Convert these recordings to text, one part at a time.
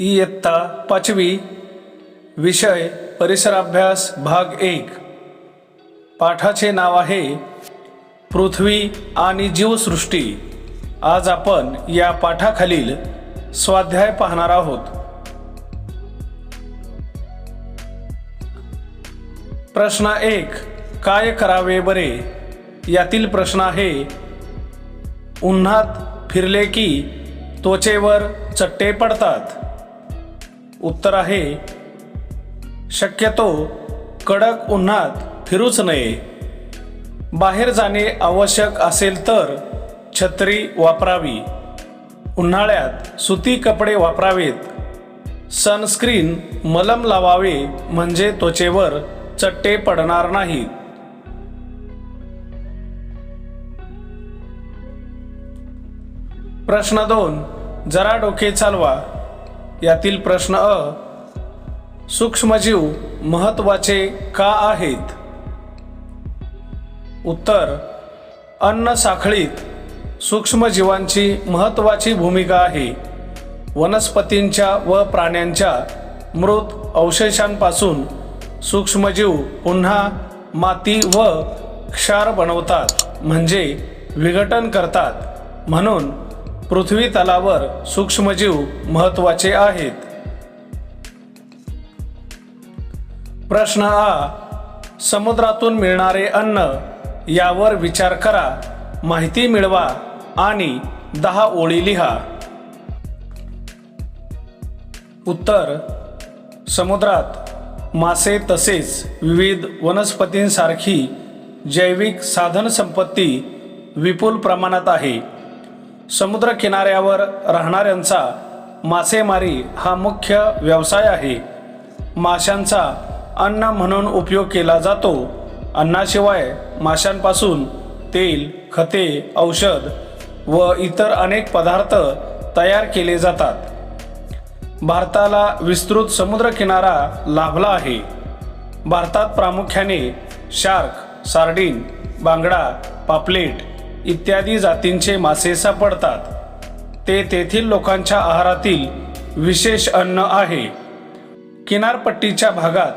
इयत्ता पाचवी विषय परिसराभ्यास भाग एक. पाठाचे नाव आहे पृथ्वी आणि जीवसृष्टी. आज आपण या पाठाखालील स्वाध्याय पाहणार आहोत. प्रश्न एक काय करावे बरे? यातील प्रश्न आहे उन्हात फिरले की त्वचेवर चट्टे पडतात? उत्तर आहे शक्यतो कडक उन्हात फिरूच नये. बाहेर जाणे आवश्यक असेल तर छत्री वापरावी. उन्हाळ्यात सुती कपडे वापरावेत. सनस्क्रीन मलम लावावे म्हणजे त्वचेवर चट्टे पडणार नाहीत. प्रश्न दोन जरा डोके चालवा. यातील प्रश्न अ सूक्ष्मजीव महत्त्वाचे का आहेत? उत्तर अन्न साखळीत सूक्ष्मजीवांची महत्वाची भूमिका आहे. वनस्पतींच्या व प्राण्यांच्या मृत अवशेषांपासून सूक्ष्मजीव पुन्हा माती व क्षार बनवतात म्हणजे विघटन करतात. म्हणून पृथ्वी तलावर सूक्ष्मजीव महत्त्वाचे आहेत. प्रश्न आ समुद्रातून मिळणारे अन्न यावर विचार करा माहिती मिळवा आणि दहा ओळी लिहा. उत्तर समुद्रात मासे तसेच विविध वनस्पतींसारखी जैविक साधनसंपत्ती विपुल प्रमाणात आहे. समुद्र किनाऱ्यावर राहणाऱ्यांचा मासेमारी हा मुख्य व्यवसाय आहे. माशांचा अन्न म्हणून उपयोग केला जातो. अन्नाशिवाय माशांपासून तेल खते औषध व इतर अनेक पदार्थ तयार केले जातात. भारताला विस्तृत समुद्रकिनारा लाभला आहे. भारतात प्रामुख्याने शार्क सार्डिन बांगडा पापलेट इत्यादी जातींचे मासे सापडतात. ते तेथील लोकांच्या आहारातील विशेष अन्न आहे. किनारपट्टीच्या भागात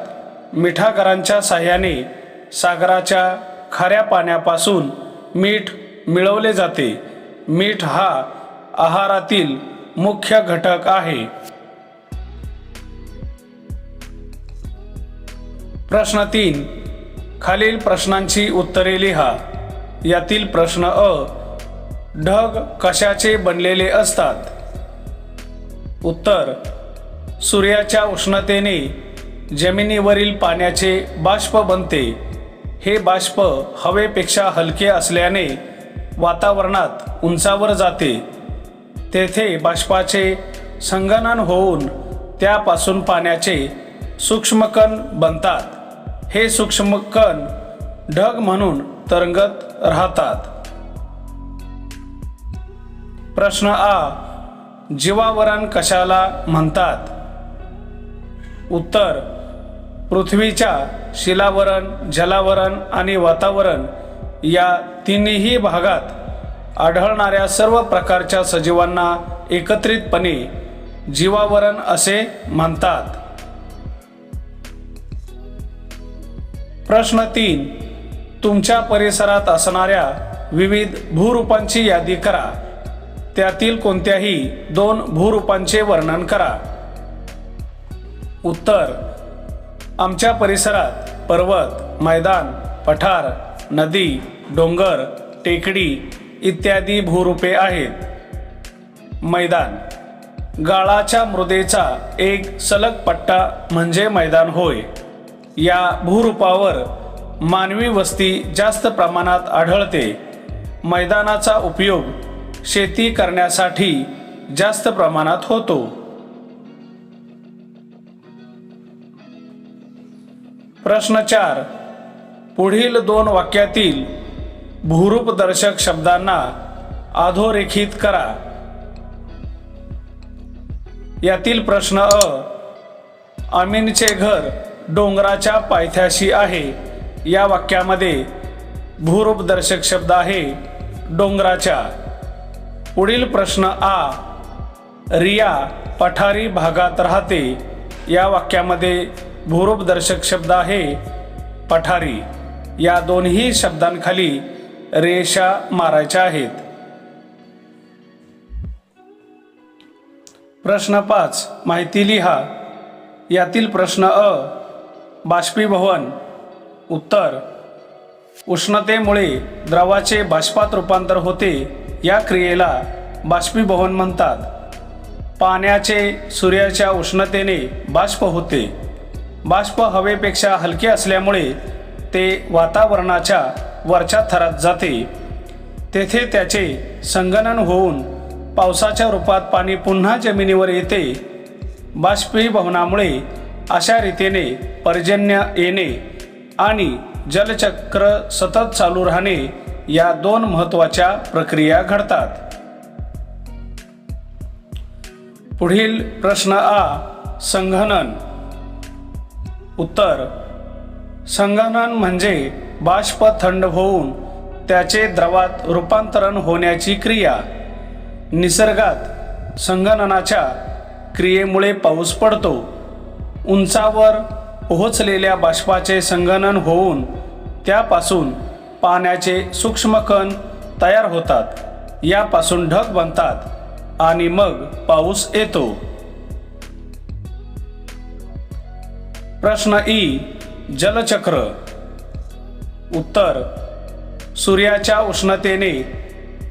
मिठागरांच्या साह्याने सागराच्या खाऱ्या पाण्यापासून मीठ मिळवले जाते. मीठ हा आहारातील मुख्य घटक आहे. प्रश्न तीन. खालील प्रश्नांची उत्तरे लिहा. यातील प्रश्न अ. ढग कशाचे बनलेले असतात? उत्तर. सूर्याच्या उष्णतेने जमिनीवरील पाण्याचे बाष्प बनते. हे बाष्प हवेपेक्षा हलके असल्याने वातावरणात उंचावर जाते. तेथे बाष्पाचे संगणन होऊन त्यापासून पाण्याचे सूक्ष्मकण बनतात. हे सूक्ष्मकण ढग म्हणून तरंगत राहतात. प्रश्न आ जीवावरण कशाला म्हणतात? उत्तर पृथ्वीच्या शिलावरण जलावरण आणि वातावरण या तिन्ही भागात आढळणाऱ्या सर्व प्रकारच्या सजीवांना एकत्रितपणे जीवावरण असे म्हणतात. प्रश्न तीन तुमच्या परिसरात असणाऱ्या विविध भूरूपांची यादी करा. त्यातील कोणत्याही दोन भूरूपांचे वर्णन करा. उत्तर आमच्या परिसरात पर्वत मैदान पठार नदी डोंगर टेकडी इत्यादी भूरूपे आहेत. मैदान गाळाच्या मृदेचा एक सलग पट्टा म्हणजे मैदान होय. या भूरूपावर मानवी वस्ती जास्त प्रमाणात आढळते. मैदानाचा उपयोग शेती करण्यासाठी जास्त प्रमाणात होतो. प्रश्न चार. पुढील दोन वाक्यातील भूरूपदर्शक शब्दांना अधोरेखित करा. यातील प्रश्न अ. अमीनचे घर डोंगराच्या पायथ्याशी आहे. या वाक्यामध्ये भूरूपदर्शक शब्द आहे डोंगराच्या. पुढील प्रश्न आ रिया पठारी भागात राहते. या वाक्यामध्ये भूरूपदर्शक शब्द आहे पठारी. या दोन्ही शब्दांखाली रेषा मारायच्या आहेत. प्रश्न पाच माहिती लिहा. यातील प्रश्न अ बाष्पीभवन. उत्तर. उष्णतेमुळे द्रवाचे बाष्पात रूपांतर होते. या क्रियेला बाष्पीभवन म्हणतात. पाण्याचे सूर्याच्या उष्णतेने बाष्प होते. बाष्प हवेपेक्षा हलके असल्यामुळे ते वातावरणाच्या वरच्या थरात जाते. तेथे त्याचे संगणन होऊन पावसाच्या रूपात पाणी पुन्हा जमिनीवर येते. बाष्पीभवनामुळे अशा रीतीने पर्जन्य येणे आणि जलचक्र सतत चालू राहणे या दोन महत्त्वाच्या प्रक्रिया घडतात. पुढील प्रश्न आ संघनन. उत्तर संगणन म्हणजे बाष्प थंड होऊन त्याचे द्रवात रूपांतरण होण्याची क्रिया. निसर्गात संगणनाच्या क्रियेमुळे पाऊस पडतो. उंचावर पोहोचलेल्या बाष्पाचे संगणन होऊन त्यापासून पाण्याचे सूक्ष्म कण तयार होतात. यापासून ढग बनतात आणि मग पाऊस येतो. प्रश्न ई. जलचक्र. उत्तर. सूर्याच्या उष्णतेने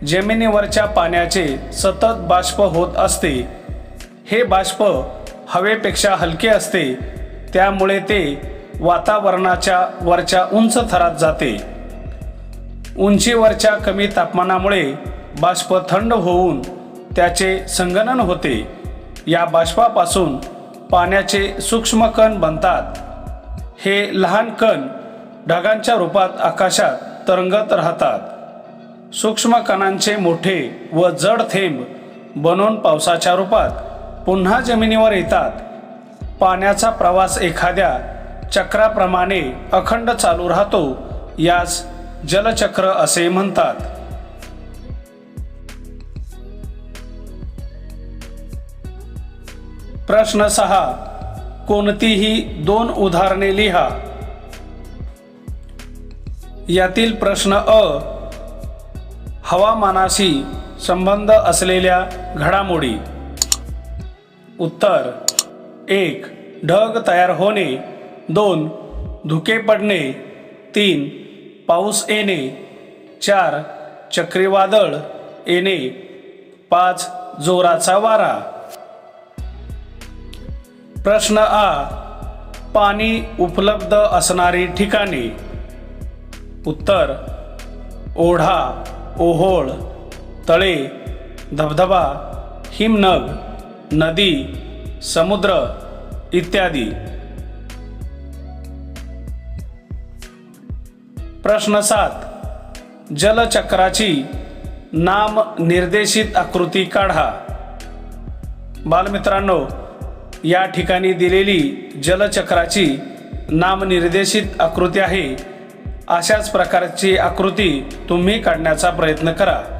जमिनीवरच्या पाण्याचे सतत बाष्प होत असते. हे बाष्प हवेपेक्षा हलके असते. त्यामुळे ते वातावरणाच्या वरच्या उंच थरात जाते. उंचीवरच्या कमी तापमानामुळे बाष्प थंड होऊन त्याचे संगणन होते. या बाष्पापासून पाण्याचे सूक्ष्म कण बनतात. हे लहान कण ढगांच्या रूपात आकाशात तरंगत राहतात. सूक्ष्म कणांचे मोठे व जड थेंब बनून पावसाच्या रूपात पुन्हा जमिनीवर येतात. पाण्याचा प्रवास एखाद्या चक्राप्रमाणे अखंड चालू राहतो यास जलचक्र असे म्हणतात. प्रश्न सहा कोणतीही दोन उदाहरणे लिहा. यातील प्रश्न अ हवामानाशी संबंध असलेल्या घडामोडी. उत्तर एक ढग तयार होणे. दोन धुके पडणे. तीन पाऊस येणे. चार चक्रीवादळ येणे. पाच जोराचा वारा. प्रश्न आ पाणी उपलब्ध असणारी ठिकाणे. उत्तर ओढा ओहोळ तळे धबधबा हिमनग नदी समुद्र इत्यादी. प्रश्न सात. जलचक्राची नाम निर्देशित आकृती काढा. बालमित्रांनो या ठिकाणी दिलेली जलचक्राची नामनिर्देशित आकृती आहे. अशाच प्रकारची आकृती तुम्ही काढण्याचा प्रयत्न करा.